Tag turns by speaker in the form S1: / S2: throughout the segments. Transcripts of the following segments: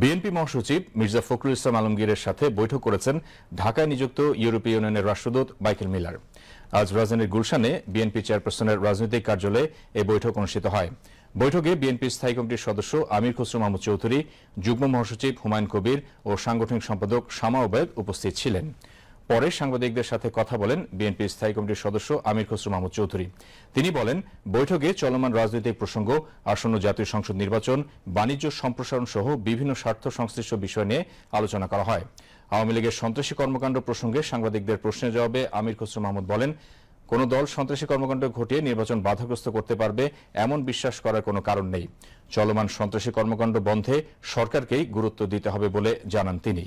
S1: BNP মহাসচিব মির্জা ফখরুল ইসলাম আলমগীরের সাথে বৈঠক করেছেন ঢাকায় নিযুক্ত ইউরোপীয় ইউনিয়নের রাষ্ট্রদূত মাইকেল মিলার। আজ রাজধানীর গুলশানে বিএনপি চেয়ারপারসনের রাজনৈতিক কার্যালয়ে এই বৈঠক অনুষ্ঠিত হয়। বৈঠকে বিএনপি স্থায়ী কমিটির সদস্য আমির খসরু মাহমুদ চৌধুরী, যুগ্ম মহাসচিব হুমায়ুন কবির ও সাংগঠনিক সম্পাদক শামা ওবায়দ উপস্থিত ছিলেন। পরে সাংবাদিকদের সাথে কথা বলেন বিএনপি স্থায়ী কমিটির সদস্য আমির খসরু মাহমুদ চৌধুরী। তিনি বলেন, বৈঠকে চলমান রাজনৈতিক প্রসঙ্গ, আসন্ন জাতীয় সংসদ নির্বাচন, বাণিজ্য সম্প্রসারণ সহ বিভিন্ন স্বার্থ সংশ্লিষ্ট বিষয় নিয়ে আলোচনা করা হয়। আওয়ামী লীগের সন্ত্রাসী কর্মকাণ্ড প্রসঙ্গে সাংবাদিকদের প্রশ্নের জবাবে আমির খসরু মাহমুদ বলেন, কোন দল সন্ত্রাসী কর্মকাণ্ড ঘটিয়ে নির্বাচন বাধাগ্রস্ত করতে পারবে এমন বিশ্বাস করার কোনো কারণ নেই। চলমান সন্ত্রাসী কর্মকাণ্ড বন্ধে সরকারকেই গুরুত্ব দিতে হবে বলে জানান তিনি।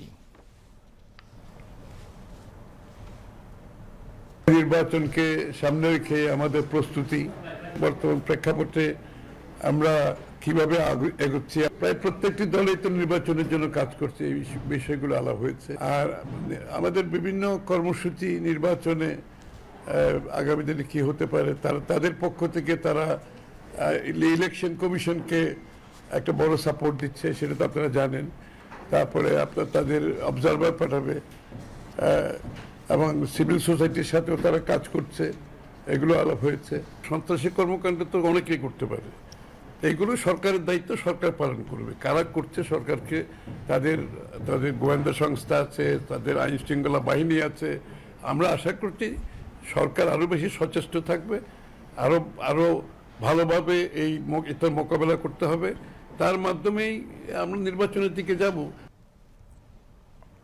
S2: নির্বাচনকে সামনে রেখে আমাদের প্রস্তুতি, বর্তমান প্রেক্ষাপটে আমরা কীভাবে এগোচ্ছি, প্রায় প্রত্যেকটি দলই তো নির্বাচনের জন্য কাজ করছে, এই বিষয়গুলো আলাপ হয়েছে। আর আমাদের বিভিন্ন কর্মসূচি নির্বাচনে আগামী দিনে কি হতে পারে, তারা তাদের পক্ষ থেকে তারা ইলেকশন কমিশনকে একটা বড় সাপোর্ট দিচ্ছে, সেটা তো আপনারা জানেন। তারপরে আপনার তাদের অবজারভার পাঠাবে এবং সিভিল সোসাইটির সাথেও তারা কাজ করছে, এগুলো আলাপ হয়েছে। সন্ত্রাসী কর্মকাণ্ড তো অনেকেই করতে পারে। এইগুলো সরকারের দায়িত্ব, সরকার পালন করবে। কারা করছে সরকারকে, তাদের তাদের গোয়েন্দা সংস্থা আছে, তাদের আইন শৃঙ্খলা বাহিনী আছে। আমরা আশা করছি সরকার আরও বেশি সচেষ্ট থাকবে আরও আরও ভালোভাবে এই এটার মোকাবেলা করতে হবে। তার মাধ্যমেই আমরা নির্বাচনের দিকে যাব।